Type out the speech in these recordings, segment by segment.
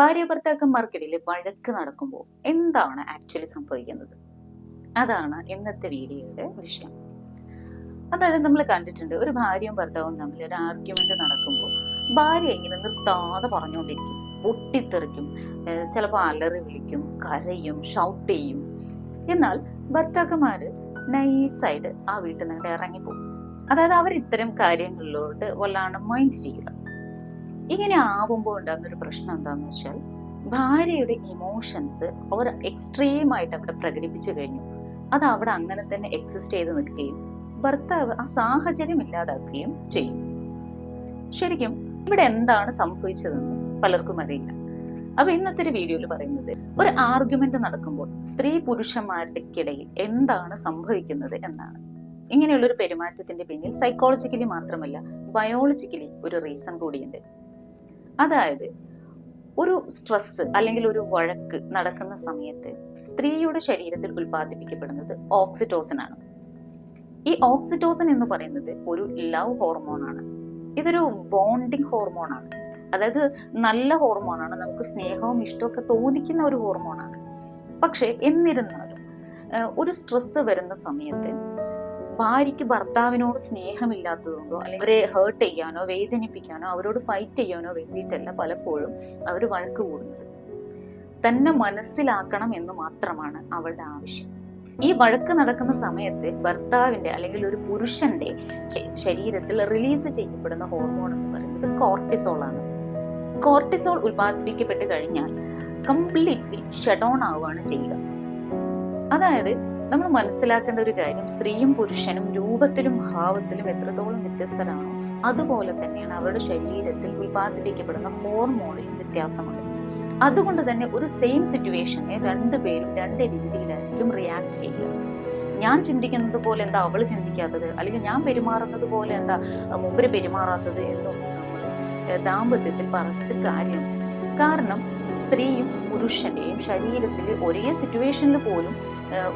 ഭാര്യ ഭർത്താക്കന്മാർക്കിടയിൽ വഴക്ക് നടക്കുമ്പോൾ എന്താണ് ആക്ച്വലി സംഭവിക്കുന്നത്? അതാണ് ഇന്നത്തെ വീഡിയോയുടെ വിഷയം. അതായത് നമ്മൾ കണ്ടിട്ടുണ്ട് ഒരു ഭാര്യയും ഭർത്താവും തമ്മിൽ ഒരു ആർഗ്യുമെന്റ് നടക്കുമ്പോൾ ഭാര്യ ഇങ്ങനെ നിർത്താതെ പറഞ്ഞുകൊണ്ടിരിക്കും. പൊട്ടിത്തെറിക്കും. ചിലപ്പോൾ അലറി വിളിക്കും കരയും ഷൗട്ട് ചെയ്യും. എന്നാൽ ഭർത്താക്കന്മാര് നൈസായിട്ട് ആ വീട്ടിൽ നിന്ന് ഇറങ്ങിപ്പോകും. അതായത് അവർ ഇത്തരം കാര്യങ്ങളിലോട്ട് വല്ലാണ്ട് മൈൻഡ് ചെയ്യില്ല ഇങ്ങനെ ആവുമ്പോൾ ഉണ്ടാകുന്ന ഒരു പ്രശ്നം എന്താന്ന് വെച്ചാൽ ഭാര്യയുടെ ഇമോഷൻസ് അവർ എക്സ്ട്രീം ആയിട്ട് അവിടെ പ്രകടിപ്പിച്ചു കഴിഞ്ഞു. അത് അവിടെ അങ്ങനെ തന്നെ എക്സിസ്റ്റ് ചെയ്ത് നിൽക്കുകയും ഭർത്താവ് ആ സാഹചര്യം ഇല്ലാതാക്കുകയും ചെയ്യും. ശരിക്കും ഇവിടെ എന്താണ് സംഭവിച്ചതെന്ന് പലർക്കും അറിയില്ല. അപ്പൊ ഇന്നത്തെ ഒരു വീഡിയോയിൽ പറയുന്നത് ഒരു ആർഗ്യുമെന്റ് നടക്കുമ്പോൾ സ്ത്രീ പുരുഷന്മാരുടെ ഇടയിൽ എന്താണ് സംഭവിക്കുന്നത് എന്നാണ്. ഇങ്ങനെയുള്ള ഒരു പെരുമാറ്റത്തിന്റെ പിന്നിൽ സൈക്കോളജിക്കലി മാത്രമല്ല ബയോളജിക്കലി ഒരു റീസൺ കൂടിയുണ്ട്. അതായത് ഒരു സ്ട്രെസ് അല്ലെങ്കിൽ ഒരു വഴക്ക് നടക്കുന്ന സമയത്ത് സ്ത്രീയുടെ ശരീരത്തിൽ ഉൽപ്പാദിപ്പിക്കപ്പെടുന്നത് ഓക്സിറ്റോസിൻ ആണ്. ഈ ഓക്സിറ്റോസിൻ എന്ന് പറയുന്നത് ഒരു ലവ് ഹോർമോൺ ആണ്. ഇതൊരു ബോണ്ടിങ് ഹോർമോൺ ആണ്. അതായത് നല്ല ഹോർമോണാണ് നമുക്ക് സ്നേഹവും ഇഷ്ടമൊക്കെ തോന്നിക്കുന്ന ഒരു ഹോർമോണാണ് പക്ഷെ എന്നിരുന്നാലും ഒരു സ്ട്രെസ് വരുന്ന സമയത്ത് ഭാര്യയ്ക്ക് ഭർത്താവിനോട് സ്നേഹമില്ലാത്തതുകൊണ്ടോ അല്ലെങ്കിൽ അവരെ ഹേർട്ട് ചെയ്യാനോ വേദനിപ്പിക്കാനോ അവരോട് ഫൈറ്റ് ചെയ്യാനോ വേണ്ടിയിട്ടല്ല പലപ്പോഴും അവർ വഴക്ക് കൂടുന്നത്. തന്നെ മനസ്സിലാക്കണം എന്ന് മാത്രമാണ് അവളുടെ ആവശ്യം. ഈ വഴക്ക് നടക്കുന്ന സമയത്ത് ഭർത്താവിന്റെ അല്ലെങ്കിൽ ഒരു പുരുഷന്റെ ശരീരത്തിൽ റിലീസ് ചെയ്യപ്പെടുന്ന ഹോർമോൺ എന്ന് പറയുന്നത് കോർട്ടിസോൾ ആണ്. കോർട്ടിസോൾ ഉൽപ്പാദിപ്പിക്കപ്പെട്ട് കഴിഞ്ഞാൽ കംപ്ലീറ്റ്ലി ഓൺ ആവുകയാണ് ചെയ്യുക. അതായത് നമ്മൾ മനസ്സിലാക്കേണ്ട ഒരു കാര്യം സ്ത്രീയും പുരുഷനും രൂപത്തിലും ഭാവത്തിലും എത്രത്തോളം വ്യത്യസ്തരാണോ അതുപോലെ തന്നെയാണ് അവരുടെ ശരീരത്തിൽ ഉൽപ്പാദിപ്പിക്കപ്പെടുന്ന ഹോർമോണിലും വ്യത്യാസമുണ്ട്. അതുകൊണ്ട് തന്നെ ഒരു സെയിം സിറ്റുവേഷനെ രണ്ടുപേരും രണ്ട് രീതിയിലായിരിക്കും റിയാക്ട് ചെയ്യുക. ഞാൻ ചിന്തിക്കുന്നത് പോലെ എന്താ അവൾ ചിന്തിക്കാത്തത്? അല്ലെങ്കിൽ ഞാൻ പെരുമാറുന്നത് പോലെ എന്താ മുമ്പര് പെരുമാറാത്തത് എന്നൊന്നും നമ്മൾ ദാമ്പത്യത്തിൽ പറഞ്ഞിട്ട് കാര്യം കാരണം സ്ത്രീയും പുരുഷന്റെയും ശരീരത്തിൽ ഒരേ സിറ്റുവേഷനിൽ പോലും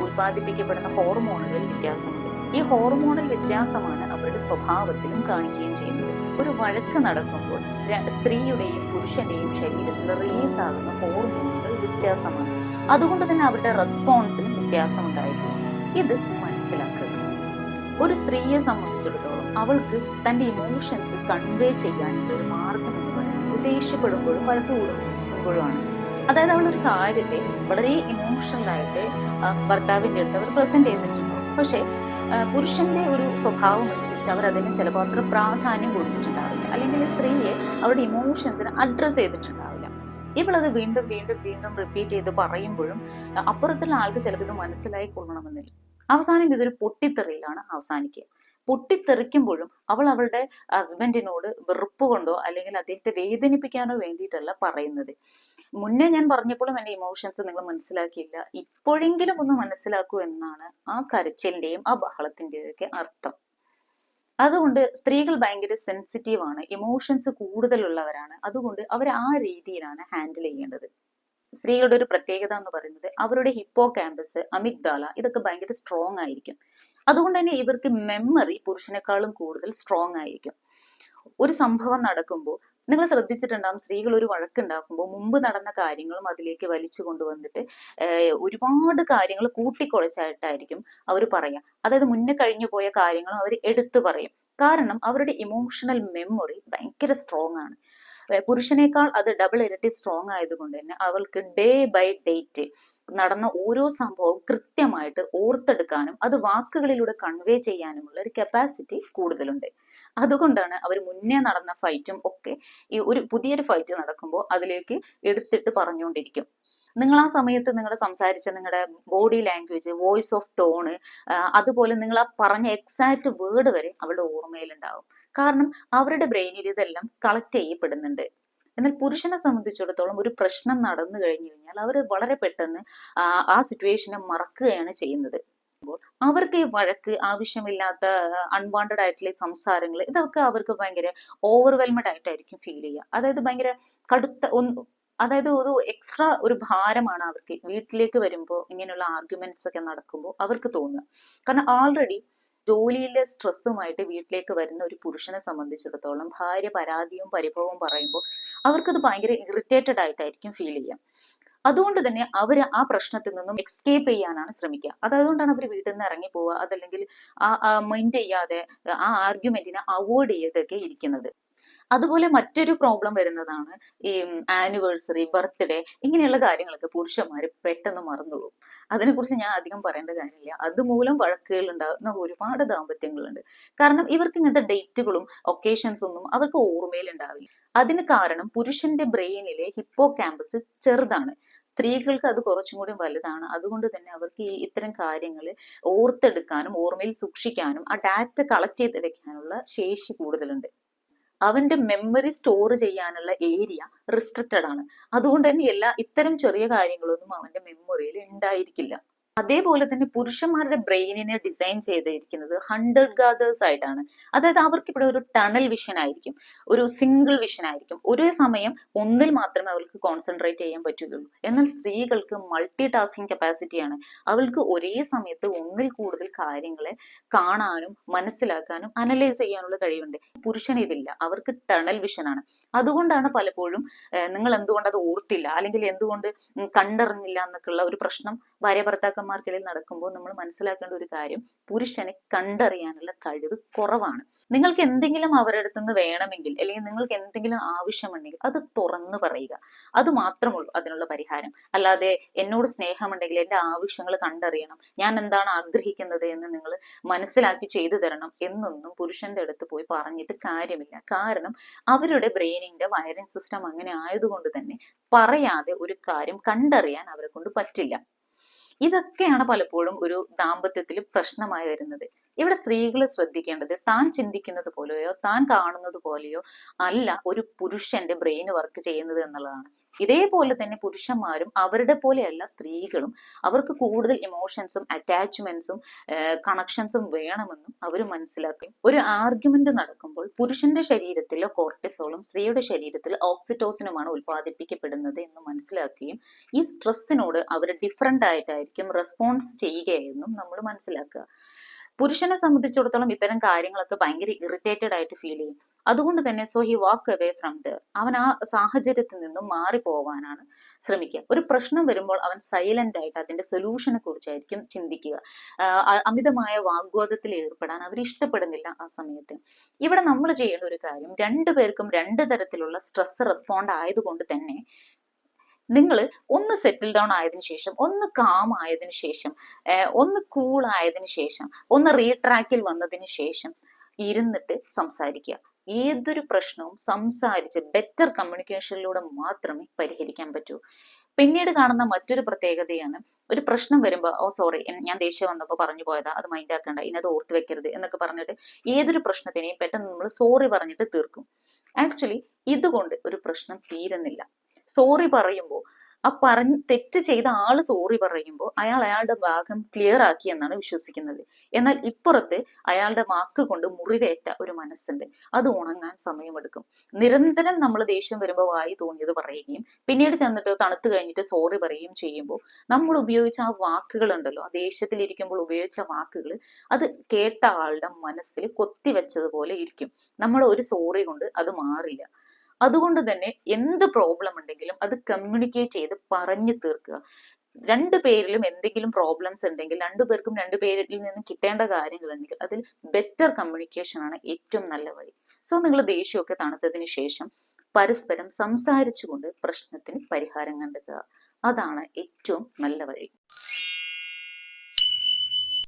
ഉൽപ്പാദിപ്പിക്കപ്പെടുന്ന ഹോർമോണുകളിൽ വ്യത്യാസമുണ്ട്. ഈ ഹോർമോണൽ വ്യത്യാസമാണ് അവരുടെ സ്വഭാവത്തിലും കാണിക്കുകയും ചെയ്യുന്നത്. ഒരു വഴക്ക് നടക്കുമ്പോൾ സ്ത്രീയുടെയും പുരുഷന്റെയും ശരീരത്തിൽ റിലീസ് ആകുന്ന ഹോർമോണുകൾ വ്യത്യാസമാണ്. അതുകൊണ്ട് തന്നെ അവരുടെ റെസ്പോൺസിലും വ്യത്യാസമുണ്ടായിരിക്കും. ഇത് മനസ്സിലാക്കുക. ഒരു സ്ത്രീയെ സംബന്ധിച്ചിടത്തോളം അവൾക്ക് തന്റെ ഇമോഷൻസ് കൺവേ ചെയ്യാനുള്ള ഒരു മാർഗം എന്ന് പറയുന്നത് ദേഷ്യപ്പെടുമ്പോഴും വഴക്ക് കൂടുമ്പോഴുമാണ് അതായത് അവൾ ഒരു കാര്യത്തെ വളരെ ഇമോഷണലായിട്ട് ഭർത്താവിന്റെ അടുത്ത് അവർ പ്രസന്റ് ചെയ്തിട്ടുണ്ടാവും പക്ഷേ പുരുഷന്റെ ഒരു സ്വഭാവം അനുസരിച്ച് അവർ അതിന് ചിലപ്പോൾ അത്ര പ്രാധാന്യം കൊടുത്തിട്ടുണ്ടാവില്ല. അല്ലെങ്കിൽ സ്ത്രീയെ അവരുടെ ഇമോഷൻസിനെ അഡ്രസ്സ് ചെയ്തിട്ടുണ്ടാവില്ല. ഇവളത് വീണ്ടും വീണ്ടും വീണ്ടും റിപ്പീറ്റ് ചെയ്ത് പറയുമ്പോഴും അപ്പുറത്തുള്ള ആൾക്ക് ചിലപ്പോൾ ഇത് മനസ്സിലായി കൊള്ളണമെന്നില്ല. അവസാനം ഇതൊരു പൊട്ടിത്തെറിയിലാണ് അവസാനിക്കുക. പൊട്ടിത്തെറിക്കുമ്പോഴും അവൾ അവളുടെ ഹസ്ബൻഡിനോട് വെറുപ്പ് കൊണ്ടോ അല്ലെങ്കിൽ അദ്ദേഹത്തെ വേദനിപ്പിക്കാനോ വേണ്ടിയിട്ടല്ല പറയുന്നത്. മുന്നേ ഞാൻ പറഞ്ഞപ്പോഴും എന്റെ ഇമോഷൻസ് നിങ്ങൾ മനസ്സിലാക്കിയില്ല. ഇപ്പോഴെങ്കിലും ഒന്ന് മനസ്സിലാക്കൂ എന്നാണ് ആ കരച്ചിലിന്റെയും ആ ബഹളത്തിന്റെയും ഒക്കെ അർത്ഥം. അതുകൊണ്ട് സ്ത്രീകൾ ഭയങ്കര സെൻസിറ്റീവ് ആണ്. ഇമോഷൻസ് കൂടുതലുള്ളവരാണ്. അതുകൊണ്ട് അവർ ആ രീതിയിലാണ് ഹാൻഡിൽ ചെയ്യേണ്ടത്. സ്ത്രീകളുടെ ഒരു പ്രത്യേകത എന്ന് പറയുന്നത് അവരുടെ ഹിപ്പോ ക്യാമ്പസ് അമിഗ്ഡാല ഇതൊക്കെ ഭയങ്കര സ്ട്രോങ് ആയിരിക്കും. അതുകൊണ്ട് തന്നെ ഇവർക്ക് മെമ്മറി പുരുഷനേക്കാളും കൂടുതൽ സ്ട്രോങ് ആയിരിക്കും. ഒരു സംഭവം നടക്കുമ്പോൾ നിങ്ങൾ ശ്രദ്ധിച്ചിട്ടുണ്ടാകും സ്ത്രീകൾ ഒരു വഴക്കുണ്ടാക്കുമ്പോൾ മുമ്പ് നടന്ന കാര്യങ്ങളും അതിലേക്ക് വലിച്ചു കൊണ്ടുവന്നിട്ട് ഒരുപാട് കാര്യങ്ങൾ കൂട്ടിക്കുഴച്ചായിട്ടായിരിക്കും അവർ പറയാം. അതായത് മുന്നേ കഴിഞ്ഞു പോയ കാര്യങ്ങളും അവർ എടുത്തു പറയും. കാരണം അവരുടെ ഇമോഷണൽ മെമ്മറി ഭയങ്കര സ്ട്രോങ് ആണ്. പുരുഷനേക്കാൾ അത് ഡബിൾ ഇരട്ടി സ്ട്രോങ് ആയതുകൊണ്ട് തന്നെ അവൾക്ക് ഡേ ബൈ ഡേറ്റ് നടന്ന ഓരോ സംഭവവും കൃത്യമായിട്ട് ഓർത്തെടുക്കാനും അത് വാക്കുകളിലൂടെ കൺവേ ചെയ്യാനുമുള്ള ഒരു കപ്പാസിറ്റി കൂടുതലുണ്ട്. അതുകൊണ്ടാണ് അവർ മുന്നേ നടന്ന ഫൈറ്റും ഒക്കെ ഈ ഒരു പുതിയൊരു ഫൈറ്റ് നടക്കുമ്പോൾ അതിലേക്ക് എടുത്തിട്ട് പറഞ്ഞുകൊണ്ടിരിക്കും. നിങ്ങൾ ആ സമയത്ത് നിങ്ങൾ സംസാരിച്ച നിങ്ങളുടെ body language voice of tone അതുപോലെ നിങ്ങൾ ആ പറഞ്ഞ എക്സാക്ട് വേർഡ് വരെ അവളുടെ ഓർമ്മയിലുണ്ടാവും. കാരണം അവരുടെ ബ്രെയിനിൽ ഇതെല്ലാം കളക്ട് ചെയ്യപ്പെടുന്നുണ്ട്. എന്നാൽ പുരുഷനെ സംബന്ധിച്ചിടത്തോളം ഒരു പ്രശ്നം നടന്നു കഴിഞ്ഞു കഴിഞ്ഞാൽ അവർ വളരെ പെട്ടെന്ന് ആ സിറ്റുവേഷനെ മറക്കുകയാണ് ചെയ്യുന്നത്. അവർക്ക് ഈ വഴക്ക് ആവശ്യമില്ലാത്ത അൺവാണ്ടഡ് ആയിട്ടുള്ള സംസാരങ്ങൾ ഇതൊക്കെ അവർക്ക് ഭയങ്കര ഓവർവെൽമഡ് ആയിട്ടായിരിക്കും ഫീൽ ചെയ്യുക. അതായത് ഭയങ്കര കടുത്ത അതായത് ഒരു എക്സ്ട്രാ ഒരു ഭാരമാണ് അവർക്ക്. വീട്ടിലേക്ക് വരുമ്പോൾ ഇങ്ങനെയുള്ള ആർഗ്യുമെന്റ്സ് ഒക്കെ നടക്കുമ്പോൾ അവർക്ക് തോന്നുക. കാരണം ആൾറെഡി ജോലിയിലെ സ്ട്രെസ്സുമായിട്ട് വീട്ടിലേക്ക് വരുന്ന ഒരു പുരുഷനെ സംബന്ധിച്ചിടത്തോളം ഭാര്യ പരാതിയും പരിഭവവും പറയുമ്പോൾ അവർക്കത് ഭയങ്കര ഇറിറ്റേറ്റഡ് ആയിട്ടായിരിക്കും ഫീൽ ചെയ്യാം. അതുകൊണ്ട് തന്നെ അവർ ആ പ്രശ്നത്തിൽ നിന്നും എക്സ്കേപ്പ് ചെയ്യാനാണ് ശ്രമിക്കുക അതുകൊണ്ടാണ് അവർ വീട്ടിൽ നിന്ന് ഇറങ്ങി പോവുക അതല്ലെങ്കിൽ ആ മൈൻഡ് ചെയ്യാതെ ആ ആർഗ്യുമെന്റിനെ അവോയ്ഡ് ചെയ്തൊക്കെ ഇരിക്കുന്നത്. അതുപോലെ മറ്റൊരു പ്രോബ്ലം വരുന്നതാണ് ഈ ആനിവേഴ്സറി ബർത്ത്ഡേ ഇങ്ങനെയുള്ള കാര്യങ്ങളൊക്കെ പുരുഷന്മാർ പെട്ടെന്ന് മറന്നു പോകും. അതിനെക്കുറിച്ച് ഞാൻ അധികം പറയേണ്ട കാര്യമില്ല. അതുമൂലം വഴക്കുകൾ ഉണ്ടാകുന്ന ഒരുപാട് ദാമ്പത്യങ്ങളുണ്ട്. കാരണം ഇവർക്ക് ഇങ്ങനത്തെ ഡേറ്റുകളും ഒക്കേഷൻസ് ഒന്നും അവർക്ക് ഓർമ്മയിൽ ഉണ്ടാവില്ല. അതിന് കാരണം പുരുഷന്റെ ബ്രെയിനിലെ ഹിപ്പോ ക്യാമ്പസ് ചെറുതാണ്. സ്ത്രീകൾക്ക് അത് കുറച്ചും കൂടി വലുതാണ്. അതുകൊണ്ട് തന്നെ അവർക്ക് ഈ ഇത്തരം കാര്യങ്ങൾ ഓർത്തെടുക്കാനും ഓർമ്മയിൽ സൂക്ഷിക്കാനും ആ ഡാറ്റ കളക്ട് ചെയ്ത് വെക്കാനുള്ള ശേഷി കൂടുതലുണ്ട്. അവന്റെ മെമ്മറി സ്റ്റോർ ചെയ്യാനുള്ള ഏരിയ റിസ്ട്രിക്റ്റഡ് ആണ്. അതുകൊണ്ട് തന്നെ എല്ലാ ഇത്തരം ചെറിയ കാര്യങ്ങളൊന്നും അവന്റെ മെമ്മറിയിൽ ഉണ്ടായിരിക്കില്ല. അതേപോലെ തന്നെ പുരുഷന്മാരുടെ ബ്രെയിനിനെ ഡിസൈൻ ചെയ്തിരിക്കുന്നത് ഹൺഡ്രഡ് ഗാദേഴ്സ് ആയിട്ടാണ്. അതായത് അവർക്ക് ഇവിടെ ഒരു ടണൽ വിഷൻ ആയിരിക്കും ഒരു സിംഗിൾ വിഷൻ ആയിരിക്കും. ഒരേ സമയം ഒന്നിൽ മാത്രമേ അവർക്ക് കോൺസെൻട്രേറ്റ് ചെയ്യാൻ പറ്റുകയുള്ളൂ. എന്നാൽ സ്ത്രീകൾക്ക് മൾട്ടി ടാസ്കിങ് കപ്പാസിറ്റിയാണ്. അവൾക്ക് ഒരേ സമയത്ത് ഒന്നിൽ കൂടുതൽ കാര്യങ്ങളെ കാണാനും മനസ്സിലാക്കാനും അനലൈസ് ചെയ്യാനുള്ള കഴിവുണ്ട്. പുരുഷൻ ഇതില്ല. അവർക്ക് ടണൽ വിഷൻ ആണ്. അതുകൊണ്ടാണ് പലപ്പോഴും നിങ്ങൾ എന്തുകൊണ്ട് അത് ഓർത്തില്ല? അല്ലെങ്കിൽ എന്തുകൊണ്ട് കണ്ടറിഞ്ഞില്ല എന്നൊക്കെയുള്ള ഒരു പ്രശ്നം ഭാര്യ ഭർത്താക്കന്മാർ പുരുഷന്മാർക്കിടയിൽ നടക്കുമ്പോൾ നമ്മൾ മനസ്സിലാക്കേണ്ട ഒരു കാര്യം പുരുഷനെ കണ്ടറിയാനുള്ള കഴിവ് കുറവാണ്. നിങ്ങൾക്ക് എന്തെങ്കിലും അവരുടെ നിന്ന് വേണമെങ്കിൽ അല്ലെങ്കിൽ നിങ്ങൾക്ക് എന്തെങ്കിലും ആവശ്യമുണ്ടെങ്കിൽ അത് തുറന്നു പറയുക. അത് മാത്രമുള്ളൂ അതിനുള്ള പരിഹാരം. അല്ലാതെ എന്നോട് സ്നേഹമുണ്ടെങ്കിൽ എന്റെ ആവശ്യങ്ങൾ കണ്ടറിയണം ഞാൻ എന്താണ് ആഗ്രഹിക്കുന്നത് എന്ന് നിങ്ങൾ മനസ്സിലാക്കി ചെയ്തു തരണം എന്നൊന്നും പുരുഷന്റെ അടുത്ത് പോയി പറഞ്ഞിട്ട് കാര്യമില്ല. കാരണം അവരുടെ ബ്രെയിനിന്റെ വയറിംഗ് സിസ്റ്റം അങ്ങനെ ആയതുകൊണ്ട് തന്നെ പറയാതെ ഒരു കാര്യം കണ്ടറിയാൻ അവരെ കൊണ്ട് പറ്റില്ല. ഇതൊക്കെയാണ് പലപ്പോഴും ഒരു ദാമ്പത്യത്തിൽ പ്രശ്നമായി വരുന്നത്. ഇവിടെ സ്ത്രീകൾ ശ്രദ്ധിക്കേണ്ടത് താൻ ചിന്തിക്കുന്നത് പോലെയോ താൻ കാണുന്നത് പോലെയോ അല്ല ഒരു പുരുഷന്റെ ബ്രെയിൻ വർക്ക് ചെയ്യുന്നത് എന്നുള്ളതാണ്. ഇതേപോലെ തന്നെ പുരുഷന്മാരും അവരുടെ പോലെയല്ല സ്ത്രീകളും. അവർക്ക് കൂടുതൽ ഇമോഷൻസും അറ്റാച്ച്മെന്റ്സും കണക്ഷൻസും വേണമെന്നും അവർ മനസ്സിലാക്കും. ഒരു ആർഗ്യുമെന്റ് നടക്കുമ്പോൾ പുരുഷന്റെ ശരീരത്തിലെ കോർട്ടിസോളും സ്ത്രീയുടെ ശരീരത്തിൽ ഓക്സിറ്റോസിനുമാണ് ഉൽപ്പാദിപ്പിക്കപ്പെടുന്നത് എന്ന് മനസ്സിലാക്കുകയും ഈ സ്ട്രെസ്സിനോട് അവർ ഡിഫറെന്റ് ആയിട്ടായിരിക്കും റെസ്പോൺസ് ചെയ്യുകയെന്നും നമ്മൾ മനസ്സിലാക്കുക. പുരുഷനെ സംബന്ധിച്ചിടത്തോളം ഇത്തരം കാര്യങ്ങളൊക്കെ ഭയങ്കര ഇറിറ്റേറ്റഡ് ആയിട്ട് ഫീൽ ചെയ്യും. അതുകൊണ്ട് തന്നെ so he walk away from there അവൻ ആ സാഹചര്യത്തിൽ നിന്നും മാറി പോവാനാണ് ശ്രമിക്കുക. ഒരു പ്രശ്നം വരുമ്പോൾ അവൻ സൈലന്റ് ആയിട്ട് അതിന്റെ സൊല്യൂഷനെ കുറിച്ചായിരിക്കും ചിന്തിക്കുക. അമിതമായ വാഗ്വാദത്തിൽ ഏർപ്പെടാൻ അവർ ഇഷ്ടപ്പെടുന്നില്ല ആ സമയത്ത്. ഇവിടെ നമ്മൾ ചെയ്യേണ്ട ഒരു കാര്യം രണ്ടു പേർക്കും രണ്ട് തരത്തിലുള്ള സ്ട്രെസ് റെസ്പോണ്ട് ആയതുകൊണ്ട് തന്നെ നിങ്ങൾ ഒന്ന് സെറ്റിൽ ഡൗൺ ആയതിനു ശേഷം ഒന്ന് കാം ആയതിനു ശേഷം ഒന്ന് കൂൾ ആയതിനു ശേഷം ഒന്ന് റീട്രാക്കിൽ വന്നതിന് ശേഷം ഇരുന്നിട്ട് സംസാരിക്കുക. ഏതൊരു പ്രശ്നവും സംസാരിച്ച് ബെറ്റർ കമ്മ്യൂണിക്കേഷനിലൂടെ മാത്രമേ പരിഹരിക്കാൻ പറ്റൂ. പിന്നീട് കാണുന്ന മറ്റൊരു പ്രത്യേകതയാണ് ഒരു പ്രശ്നം വരുമ്പോൾ ഓ സോറി ഞാൻ ദേഷ്യം വന്നപ്പോൾ പറഞ്ഞു പോയതാ അത് മൈൻഡ് ആക്കണ്ട ഇനി അത് ഓർത്ത് വെക്കരുത് എന്നൊക്കെ പറഞ്ഞിട്ട് ഏതൊരു പ്രശ്നത്തിനെയും പെട്ടെന്ന് നമ്മൾ സോറി പറഞ്ഞിട്ട് തീർക്കും. ആക്ച്വലി ഇതുകൊണ്ട് ഒരു പ്രശ്നം തീരുന്നില്ല. സോറി പറയുമ്പോൾ ആ പറഞ്ഞ് തെറ്റ് ചെയ്ത ആൾ സോറി പറയുമ്പോൾ അയാൾ അയാളുടെ ഭാഗം ക്ലിയർ ആക്കി എന്നാണ് വിശ്വസിക്കുന്നത്. എന്നാൽ ഇപ്പുറത്ത് അയാളുടെ വാക്ക് കൊണ്ട് മുറിവേറ്റ ഒരു മനസ്സുണ്ട്. അത് ഉണങ്ങാൻ സമയമെടുക്കും. നിരന്തരം നമ്മൾ ദേഷ്യം വരുമ്പോൾ വായി തോന്നിയത് പറയുകയും പിന്നീട് ചെന്നിട്ട് തണുത്തു കഴിഞ്ഞിട്ട് സോറി പറയുകയും ചെയ്യുമ്പോൾ നമ്മൾ ഉപയോഗിച്ച ആ വാക്കുകൾ ഉണ്ടല്ലോ ആ ദേഷ്യത്തിലിരിക്കുമ്പോൾ ഉപയോഗിച്ച വാക്കുകൾ അത് കേട്ട ആളുടെ മനസ്സിൽ കൊത്തിവെച്ചതുപോലെ ഇരിക്കും. നമ്മൾ ഒരു സോറി കൊണ്ട് അത് മാറില്ല. അതുകൊണ്ട് തന്നെ എന്ത് പ്രോബ്ലം ഉണ്ടെങ്കിലും അത് കമ്മ്യൂണിക്കേറ്റ് ചെയ്ത് പറഞ്ഞു തീർക്കുക. രണ്ടു പേരിലും എന്തെങ്കിലും പ്രോബ്ലംസ് ഉണ്ടെങ്കിൽ രണ്ടുപേർക്കും രണ്ടു പേരിൽ നിന്ന് കിട്ടേണ്ട കാര്യങ്ങൾ ഉണ്ടെങ്കിൽ അതിൽ ബെറ്റർ കമ്മ്യൂണിക്കേഷൻ ആണ് ഏറ്റവും നല്ല വഴി. സോ നിങ്ങൾ ദേഷ്യമൊക്കെ തണുത്തതിന് ശേഷം പരസ്പരം സംസാരിച്ചുകൊണ്ട് പ്രശ്നത്തിന് പരിഹാരം കണ്ടെത്തുക. അതാണ് ഏറ്റവും നല്ല വഴി.